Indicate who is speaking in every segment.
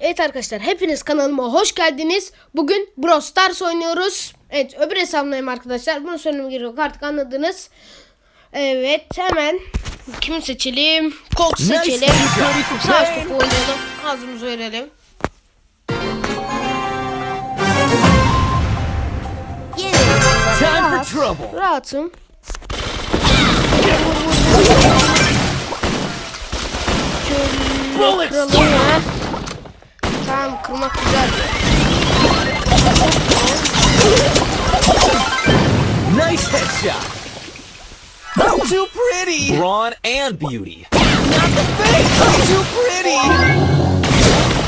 Speaker 1: Evet arkadaşlar hepiniz kanalıma hoş geldiniz. Bugün Brawl Stars oynuyoruz. Evet öbür hesabındayım arkadaşlar. Bunu söylemem gerek yok artık anladınız. Evet hemen kimi seçelim? Colt seçelim.
Speaker 2: playing.
Speaker 1: topu oynayalım. Ağzımızı verelim.
Speaker 2: Time for
Speaker 1: Rahat.
Speaker 2: trouble.
Speaker 1: Rahatım. Şöyle ya. Tamam kırmak güzel.
Speaker 2: Nice headshot. I'm too pretty. Brawn and beauty. Not the face. I'm too pretty.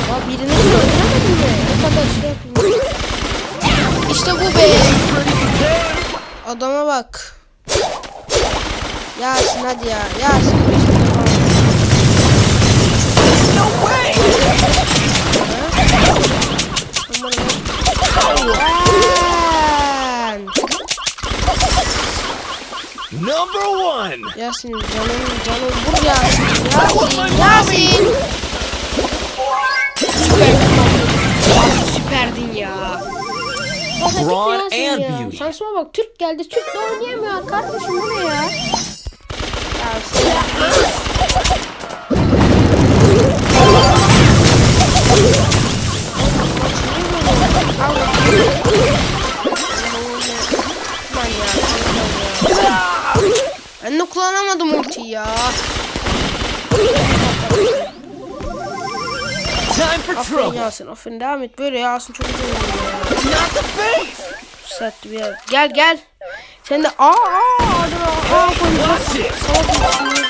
Speaker 1: Ya birini öldüremedim mi? Ne kadar şey yapayım. İşte bu be. Adama bak. Yasin hadi ya. Yasin. Yasin canım canım vur Yasin. Yasin. Yasin. Süperdin. Süperdin ya.
Speaker 2: Brawn
Speaker 1: Yasin
Speaker 2: and beauty.
Speaker 1: Şansıma bak Türk geldi. Türk de oynayamıyor. Kardeşim bu ne ya? Ya ya.
Speaker 2: Time for
Speaker 1: Aferin
Speaker 2: trouble.
Speaker 1: Yasin, aferin devam et. Böyle Yasin çok güzel oynuyor ya.
Speaker 2: Not the face.
Speaker 1: Sertti bir yer. Gel gel. Sen de aa aa aa aa
Speaker 2: it.
Speaker 1: Salak mısın?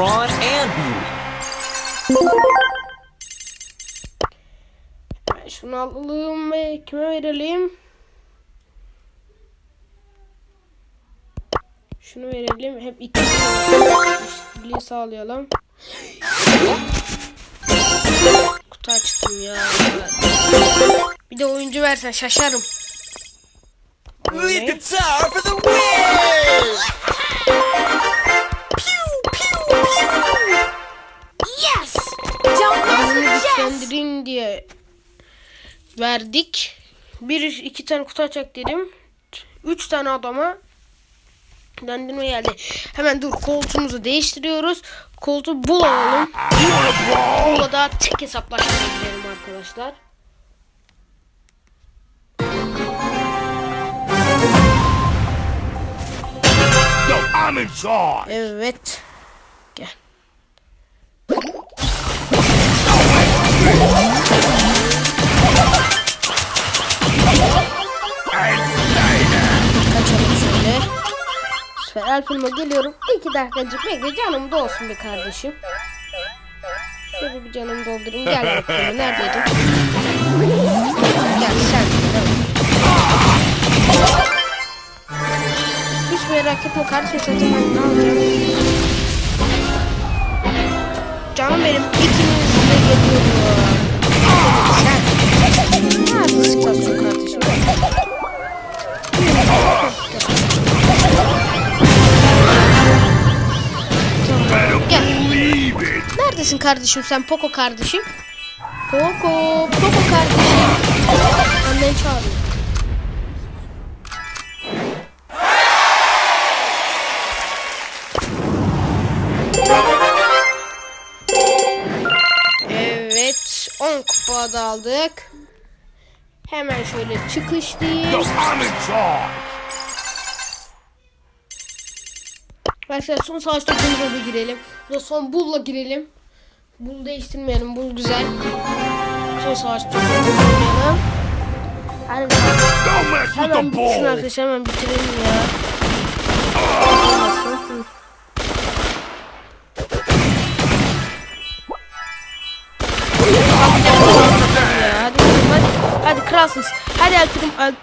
Speaker 2: Brawn and
Speaker 1: Şunu alalım ve kime verelim? Şunu verelim. Hep iki eşitliği sağlayalım. Kutu açtım ya. Bir de oyuncu versen şaşarım.
Speaker 2: Lead guitar for the win.
Speaker 1: Güçlendirin diye verdik. Bir iki tane kutu açacak dedim. Üç tane adama dendirme geldi. Hemen dur koltuğumuzu değiştiriyoruz. Koltuğu bul alalım. Bula da tek hesaplaşmaya gidelim arkadaşlar. Evet. Süper Alpin'ime geliyorum. İki dakikacık bekle canım da olsun be kardeşim. Şöyle bir canımı doldurayım. Gel Alpin'ime neredeydin? Gel sen. Hiç merak etme kardeşim zaten ben ne alacağım. Canım benim ikiniz de geliyor. Sen. Neredesin kardeşim sen Poco kardeşim? Poco, Poco kardeşim. Annen çağırıyor. Evet, 10 kupa da aldık. Hemen şöyle çıkış diyeyim. Arkadaşlar son savaş topumuza bir girelim. Bu da son bulla girelim. Bul değiştirmeyelim. Bul güzel. Son savaş oynayalım. Hadi hemen bitsin arkadaşlar hemen bitirelim ya. Olmasın. Hadi hadi. Hadi kralsınız. Hadi
Speaker 2: brawl?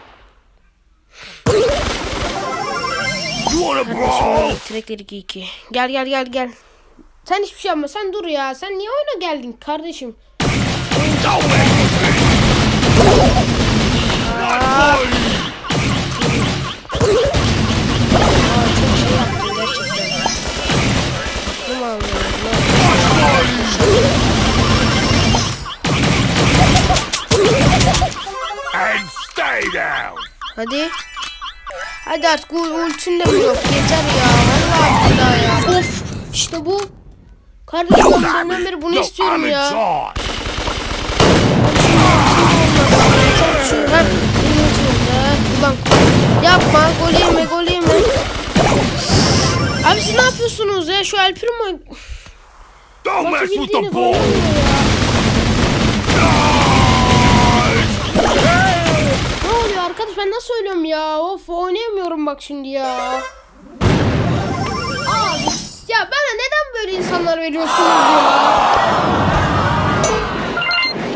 Speaker 1: Şöyle Direkleri 2 Gel gel gel gel. Sen hiçbir şey yapma. Sen dur ya. Sen niye oyuna geldin kardeşim? Hadi. Hadi artık ul- ultin yok. Yeter ya. Vallahi billahi ya. Of. İşte bu. Kardeşim ben dünden beri bunu istiyorum ya. Çok şu. Ha. Ulan yapma. Gol yeme gol yeme. Abi siz ne yapıyorsunuz ya? Şu Alpir mi?
Speaker 3: Don't mess with the ball.
Speaker 1: Ne oluyor arkadaş ben nasıl söylüyorum ya? Of oynayamıyorum bak şimdi ya. Abi ya bana neden böyle insanlar veriyorsunuz ya?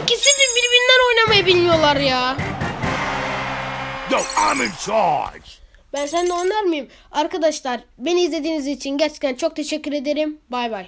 Speaker 1: İkisi de birbirinden oynamayı bilmiyorlar ya.
Speaker 3: Yo, I'm in charge.
Speaker 1: Ben seninle oynar mıyım? Arkadaşlar beni izlediğiniz için gerçekten çok teşekkür ederim. Bay bay.